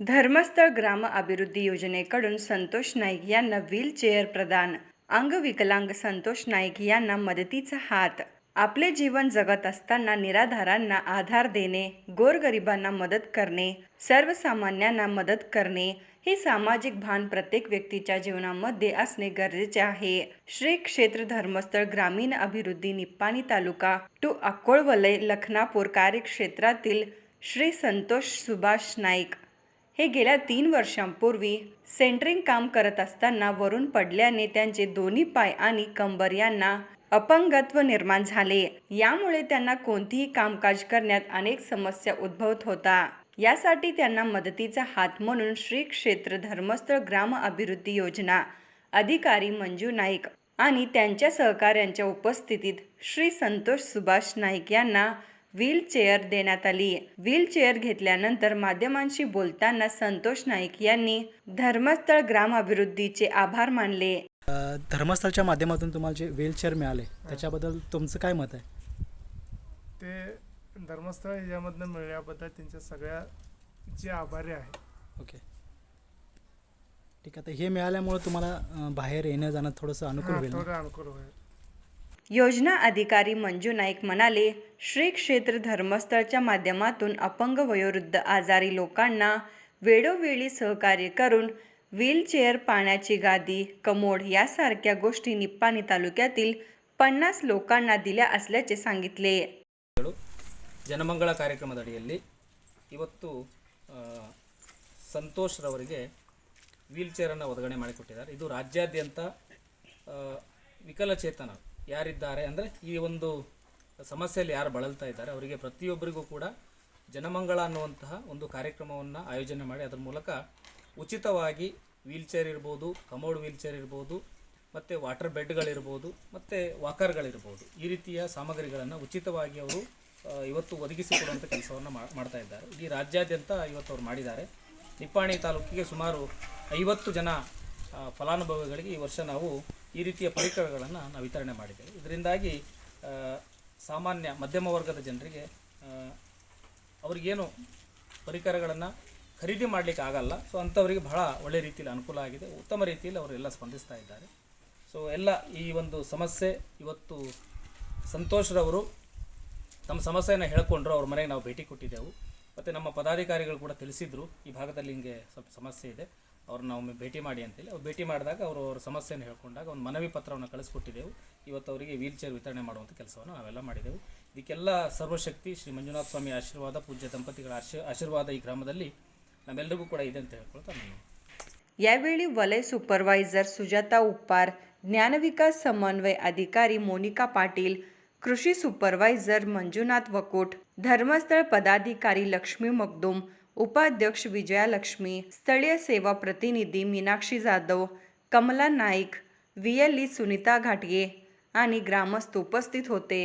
धर्मस्थळ ग्राम अभिवृद्धी योजनेकडून संतोष नाईक यांना व्हीलचेअर प्रदान. अंगविकलांग संतोष नाईक यांना मदतीचा हात. आपले जीवन जगत असताना निराधारांना आधार देणे गोरगरिबांना मदत करणे सर्वसामान्यांना मदत करणे हे सामाजिक भान प्रत्येक व्यक्तीच्या जीवनामध्ये असणे गरजेचे आहे. श्री क्षेत्र धर्मस्थळ ग्रामीण अभिवृद्धी निप्पाणी तालुका टू अक्कोळवलय लखनापूर कार्यक्षेत्रातील श्री संतोष सुभाष नाईक हे गेल्या तीन वर्षांपूर्वी सेंटरिंग काम करत असताना वरून पडल्याने त्यांचे दोन्ही पाय आणि कंबर यांना अपंगत्व निर्माण झाले. यामुळे त्यांना कोणतीही कामकाज करण्यात अनेक समस्या उद्भवत होता. यासाठी त्यांना मदतीचा हात म्हणून श्री क्षेत्र धर्मस्थळ ग्राम अभिवृद्धी योजना अधिकारी मंजू नाईक आणि त्यांच्या सहकाऱ्यांच्या उपस्थितीत श्री संतोष सुभाष नाईक यांना व्हीलचेअर देण्यात आली. व्हीलचेअर घेतल्यानंतर माध्यमांशी बोलताना संतोष नाईक यांनी धर्मस्थळ ग्राम अभिवृद्धीचे आभार मानले. धर्मस्थळच्या माध्यमातून तुम्हाला जे व्हीलचेअर मिळाले त्याच्याबद्दल तुमचं काय मत आहे? ते धर्मस्थळ ह्याच्यामधनं मिळाल्याबद्दल त्यांच्या सगळ्याचे आभारी आहे ओके. ठीक आहे तर हे मिळाल्यामुळे तुम्हाला अ, बाहेर येणं जाणं थोडंसं अनुकूल होईल ना? थोडं अनुकूल होईल. योजना अधिकारी मंजू नाईक म्हणाले श्री क्षेत्र धर्मस्थळच्या माध्यमातून अपंग वयोवृद्ध आजारी लोकांना वेळोवेळी सहकार्य करून व्हीलचेअर पाण्याची गादी कमोड यासारख्या गोष्टी निप्पाणी तालुक्यातील पन्नास लोकांना दिल्या असल्याचे सांगितले ಗಳು ಜನಮಂಗಳ ಕಾರ್ಯಕ್ರಮದ ಅಡಿಯಲ್ಲಿ ಇವತ್ತು ಆ, ಸಂತೋಷ್ ರವರಿಗೆ ವೀಲ್ ಚೇರನ್ನು ಒದಗಣೆ ಮಾಡಿಕೊಟ್ಟಿದ್ದಾರೆ ಇದು ರಾಜ್ಯಾದ್ಯಂತ ಆ, ವಿಕಲಚೇತನ ಯಾರಿದ್ದಾರೆ ಅಂದರೆ ಈ ಒಂದು ಸಮಸ್ಯೆಯಲ್ಲಿ ಯಾರು ಬಳಲ್ತಾ ಇದ್ದಾರೆ, ಅವರಿಗೆ ಪ್ರತಿಯೊಬ್ಬರಿಗೂ ಕೂಡ ಜನಮಂಗಳ ಅನ್ನುವಂತಹ ಒಂದು ಕಾರ್ಯಕ್ರಮವನ್ನು ಆಯೋಜನೆ ಮಾಡಿ ಅದರ ಮೂಲಕ ಉಚಿತವಾಗಿ ವೀಲ್ಚೇರ್ ಇರ್ಬೋದು, ಕಮೋಡ್ ವೀಲ್ಚೇರ್ ಇರ್ಬೋದು, ಮತ್ತು ವಾಟರ್ ಬೆಡ್ಗಳಿರ್ಬೋದು, ಮತ್ತು ವಾಕರ್ಗಳಿರ್ಬೋದು, ಈ ರೀತಿಯ ಸಾಮಗ್ರಿಗಳನ್ನು ಉಚಿತವಾಗಿ ಅವರು ಇವತ್ತು ಒದಗಿಸಿಕೊಡುವಂಥ ಕೆಲಸವನ್ನು ಮಾಡ್ತಾ ಇದ್ದಾರೆ. ಇಡೀ ರಾಜ್ಯಾದ್ಯಂತ ಇವತ್ತು ಅವರು ಮಾಡಿದ್ದಾರೆ. ನಿಪ್ಪಾಣಿ ತಾಲೂಕಿಗೆ ಸುಮಾರು ಐವತ್ತು ಜನ ಫಲಾನುಭವಿಗಳಿಗೆ ಈ ವರ್ಷ ನಾವು ಈ ರೀತಿಯ ಪರಿಕರಗಳನ್ನು ನಾವು ವಿತರಣೆ ಮಾಡಿದ್ದೇವೆ. ಇದರಿಂದಾಗಿ ಸಾಮಾನ್ಯ ಮಧ್ಯಮ ವರ್ಗದ ಜನರಿಗೆ ಅವರಿಗೇನು ಪರಿಕರಗಳನ್ನು ಖರೀದಿ ಮಾಡಲಿಕ್ಕೆ ಆಗಲ್ಲ. ಸೊ, ಅಂಥವರಿಗೆ ಬಹಳ ಒಳ್ಳೆ ರೀತಿಯಲ್ಲಿ ಅನುಕೂಲ ಆಗಿದೆ. ಉತ್ತಮ ರೀತಿಯಲ್ಲಿ ಅವರೆಲ್ಲ ಸ್ಪಂದಿಸ್ತಾ ಇದ್ದಾರೆ. ಸೊ, ಎಲ್ಲ ಈ ಒಂದು ಸಮಸ್ಯೆ ಇವತ್ತು ಸಂತೋಷ್ರವರು ನಮ್ಮ ಸಮಸ್ಯೆಯನ್ನು ಹೇಳ್ಕೊಂಡ್ರು, ಅವ್ರ ಮನೆಗೆ ನಾವು ಭೇಟಿ ಕೊಟ್ಟಿದ್ದೆವು. ಮತ್ತು ನಮ್ಮ ಪದಾಧಿಕಾರಿಗಳು ಕೂಡ ತಿಳಿಸಿದ್ರು. ಈ ಭಾಗದಲ್ಲಿ ಹಿಂಗೆ ಸ್ವಲ್ಪ ಸಮಸ್ಯೆ ಇದೆ. ಅವ್ರನ್ನ ಒಮ್ಮೆ ಭೇಟಿ ಮಾಡಿ ಅಂತೇಳಿ ಅವ್ರು ಭೇಟಿ ಮಾಡಿದಾಗ ಅವರು ಅವ್ರ ಸಮಸ್ಯೆಯನ್ನು ಹೇಳ್ಕೊಂಡಾಗ ಒಂದು ಮನವಿ ಪತ್ರವನ್ನು ಕಳಿಸ್ಕೊಟ್ಟಿದ್ದೆವು ಇವತ್ತು ಅವರಿಗೆ ವೀಲ್ ಚೇರ್ ವಿತರಣೆ ಮಾಡುವಂಥ ಕೆಲಸವನ್ನು ನಾವೆಲ್ಲ ಮಾಡಿದೆವು ಇದಕ್ಕೆಲ್ಲ ಸರ್ವಶಕ್ತಿ ಶ್ರೀ ಮಂಜುನಾಥ ಸ್ವಾಮಿ ಆಶೀರ್ವಾದ ಪೂಜ್ಯ ದಂಪತಿಗಳ ಆಶೀ ಆಶೀರ್ವಾದ ಈ ಗ್ರಾಮದಲ್ಲಿ ನಮ್ಮೆಲ್ಲರಿಗೂ ಕೂಡ ಇದೆ ಅಂತ ಹೇಳ್ಕೊಳ್ತಾ ನಾನು यावेळी वलय सुपरवायझर सुजाता उप्पार ज्ञानविकास समन्वय अधिकारी मोनिका पाटील कृषी सुपरवायझर मंजुनाथ वकोट धर्मस्थळ पदाधिकारी लक्ष्मी मगदुम उपाध्यक्ष विजयालक्ष्मी स्थळीय सेवा प्रतिनिधी मीनाक्षी जाधव कमला नाईक व्ही एल्ली सुनीता घाटगे आणि ग्रामस्थ उपस्थित होते.